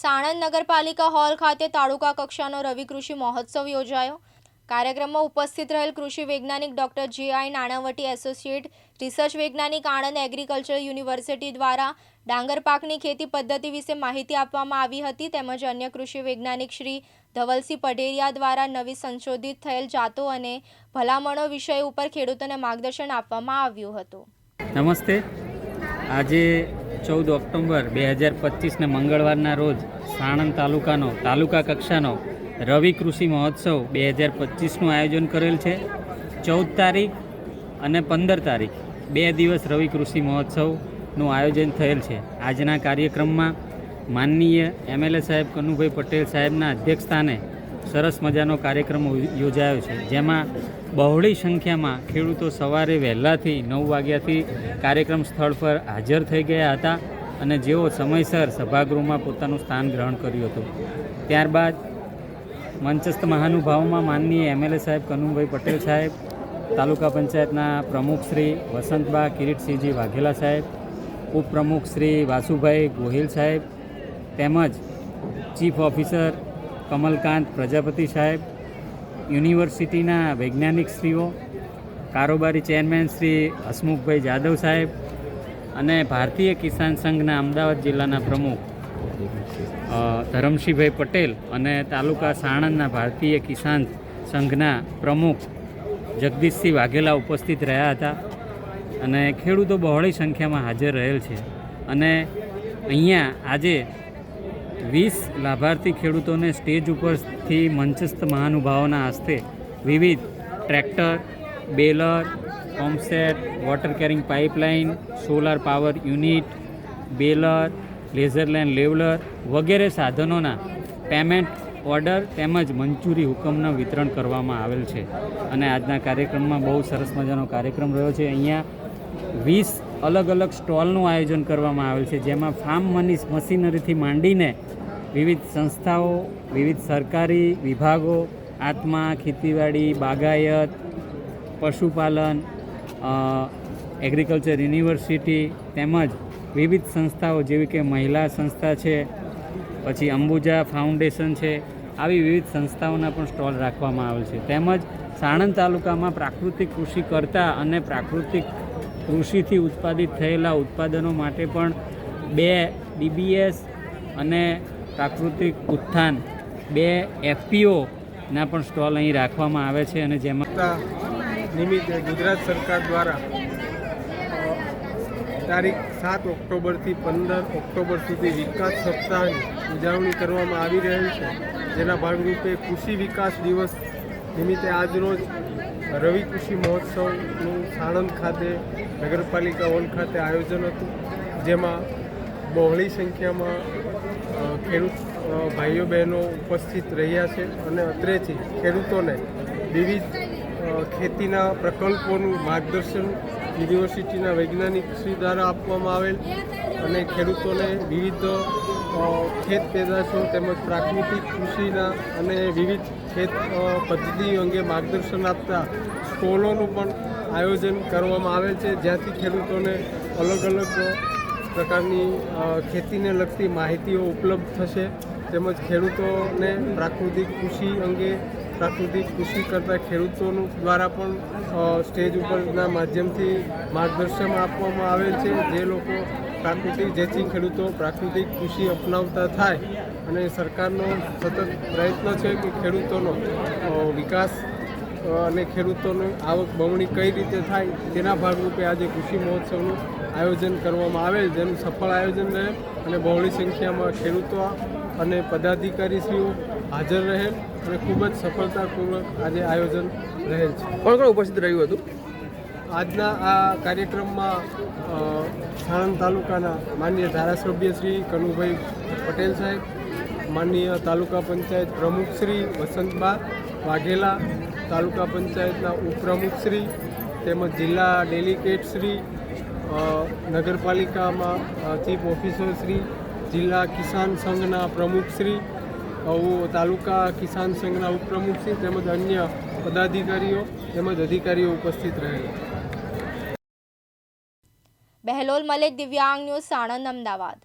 સાણંદ નગરપાલિકા હોલ ખાતે તાલુકા કક્ષાનો રવિ કૃષિ મહોત્સવ યોજાયો. કાર્યક્રમમાં ઉપસ્થિત રહેલ કૃષિ વૈજ્ઞાનિક ડોક્ટર જે આઈ નાણાવટી એસોસિએટ, રિસર્ચ વૈજ્ઞાનિક આણંદ એગ્રીકલ્ચર યુનિવર્સિટી દ્વારા ડાંગર પાકની ખેતી પદ્ધતિ વિશે માહિતી આપવામાં આવી હતી તેમજ અન્ય કૃષિ વૈજ્ઞાનિક શ્રી ધવલસિંહ પઢેરિયા દ્વારા નવી સંશોધિત થયેલ જાતો અને ભલામણો વિષય ઉપર ખેડૂતોને માર્ગદર્શન આપવામાં આવ્યું હતું. નમસ્તે. આજે ચૌદ ઓક્ટોબર બે હજાર પચીસને મંગળવારના રોજ સાણંદ તાલુકાનો, તાલુકા કક્ષાનો રવિ કૃષિ મહોત્સવ બે હજાર પચીસનું આયોજન કરેલ છે. ચૌદ તારીખ અને પંદર તારીખ બે દિવસ રવિ કૃષિ મહોત્સવનું આયોજન થયેલ છે. આજના કાર્યક્રમમાં માનનીય એમએલએ સાહેબ કનુભાઈ પટેલ સાહેબના અધ્યક્ષસ્થાને સરસ મજાનો કાર્યક્રમ યોજાયો છે. જેમાં બહોળી સંખ્યામાં ખેડૂતો સવારે વહેલાથી નવ વાગ્યાથી કાર્યક્રમ સ્થળ પર હાજર થઈ ગયા હતા અને જેઓ સમયસર સભાગૃહમાં પોતાનું સ્થાન ગ્રહણ કર્યું હતું. ત્યારબાદ મંચસ્થ મહાનુભાવોમાં માનનીય એમએલએ સાહેબ કનુભાઈ પટેલ સાહેબ, તાલુકા પંચાયતના પ્રમુખ શ્રી વસંતબા કિરીટસિંહજી વાઘેલા સાહેબ, ઉપપ્રમુખ શ્રી વાસુભાઈ ગોહિલ સાહેબ, તેમજ ચીફ ઓફિસર કમલકાંત પ્રજાપતિ સાહેબ, યુનિવર્સિટીના વૈજ્ઞાનિક શ્રીઓ, કારોબારી ચેરમેન શ્રી હસમુખભાઈ જાદવ સાહેબ અને ભારતીય કિસાન સંઘના અમદાવાદ જિલ્લાના પ્રમુખ ધરમસિંહભાઈ પટેલ અને તાલુકા સાણંદના ભારતીય કિસાન સંઘના પ્રમુખ જગદીશસિંહ વાઘેલા ઉપસ્થિત રહ્યા હતા અને ખેડૂતો બહોળી સંખ્યામાં હાજર રહેલ છે. અને અહીંયા આજે વીસ લાભાર્થી ખેડૂતોને સ્ટેજ ઉપરથી મંચસ્થ મહાનુભાવોના હસ્તે વિવિધ tractor, baler pump set water carrying pipeline, solar power unit, baler laser land leveller વગેરે સાધનોના પેમેન્ટ ઓર્ડર તેમજ મંચુરી હુકમનું વિતરણ કરવામાં આવેલ છે. અને આજના કાર્યક્રમમાં બહુ સરસ મજાનો કાર્યક્રમ રહ્યો છે. અહીંયા વીસ અલગ અલગ સ્ટોલનું આયોજન કરવામાં આવેલ છે, જેમાં ફાર્મ મની મશીનરીથી માંડીને વિવિધ સંસ્થાઓ, વિવિધ સરકારી વિભાગો, આત્મા, ખેતીવાડી, બાગાયત, પશુપાલન એગ્રીકલ્ચર યુનિવર્સિટી તેમજ વિવિધ સંસ્થાઓ જેવી કે મહિલા સંસ્થા છે, પછી અંબુજા ફાઉન્ડેશન છે, આવી વિવિધ સંસ્થાઓના પણ સ્ટોલ રાખવામાં આવેલ છે. તેમજ સાણંદ તાલુકામાં પ્રાકૃતિક કૃષિ કરતા અને પ્રાકૃતિક કૃષિથી ઉત્પાદિત થયેલા ઉત્પાદનો માટે પણ બે ડીબીએસ અને પ્રાકૃતિક ઉત્થાન, બે એફપીઓના પણ સ્ટોલ અહીં રાખવામાં આવે છે અને જેમાં નિમિત્તે ગુજરાત સરકાર દ્વારા તારીખ સાત ઓક્ટોબરથી પંદર ઓક્ટોબર સુધી વિકાસ સપ્તાહની ઉજવણી કરવામાં આવી રહેલ છે. જેના ભાગરૂપે કૃષિ વિકાસ દિવસ નિમિત્તે આજરોજ રવિ કૃષિ મહોત્સવનું સાણંદ ખાતે, નગરપાલિકા હોલ ખાતે આયોજન હતું, જેમાં બહોળી સંખ્યામાં ખેડૂત ભાઈઓ બહેનો ઉપસ્થિત રહ્યા છે અને અત્રેથી ખેડૂતોને વિવિધ ખેતીના પ્રકલ્પોનું માર્ગદર્શન યુનિવર્સિટીના વૈજ્ઞાનિક શ્રી દ્વારા આપવામાં આવેલ અને ખેડૂતોને વિવિધ ખેત પેદાશો તેમજ પ્રાકૃતિક કૃષિના અને વિવિધ ખેત પદ્ધતિઓ પદ્ધતિ અંગે માર્ગદર્શન આપતા સ્ટોલોનું પણ આયોજન કરવામાં આવે છે, જ્યાંથી ખેડૂતોને અલગ અલગ પ્રકારની ખેતીને લગતી માહિતીઓ ઉપલબ્ધ થશે. તેમજ ખેડૂતોને પ્રાકૃતિક કૃષિ અંગે પ્રાકૃતિક કૃષિ કરતા ખેડૂતોનું દ્વારા પણ સ્ટેજ ઉપરના માધ્યમથી માર્ગદર્શન આપવામાં આવેલ છે. જે લોકો પ્રાકૃતિક, જેથી ખેડૂતો પ્રાકૃતિક કૃષિ અપનાવતા થાય અને સરકારનો સતત પ્રયત્ન છે કે ખેડૂતોનો વિકાસ અને ખેડૂતોની આવક બમણી કઈ રીતે થાય તેના ભાગરૂપે આજે કૃષિ મહોત્સવનું આયોજન કરવામાં આવે જેનું સફળ આયોજન રહે અને બહોળી સંખ્યામાં ખેડૂતો અને પદાધિકારીશ્રીઓ હાજર રહેલ અને ખૂબ જ સફળતાપૂર્વક આજે આયોજન રહેલ છે. કોણ કોણ ઉપસ્થિત રહ્યું હતું? આજના આ કાર્યક્રમમાં સાણંદ તાલુકાના માનનીય ધારાસભ્ય શ્રી કનુભાઈ પટેલ સાહેબ માનનીય તાલુકા પંચાયત પ્રમુખ શ્રી વસંતબા વાઘેલા તાલુકા પંચાયતના ઉપપ્રમુખ શ્રી તેમજ જિલ્લા ડેલિગેટ શ્રી નગરપાલિકામાં ચીફ ઓફિસર શ્રી, જિલ્લા કિસાન સંઘના પ્રમુખ શ્રી તાલુકા કિસાન સંઘના ઉપપ્રમુખ શ્રી તેમજ અન્ય પદાધિકારીઓ તેમજ અધિકારીઓ ઉપસ્થિત રહેલા. બહેલોલ મલિક, દિવ્યાંગ ન્યૂઝ, સાણંદ, અમદાવાદ.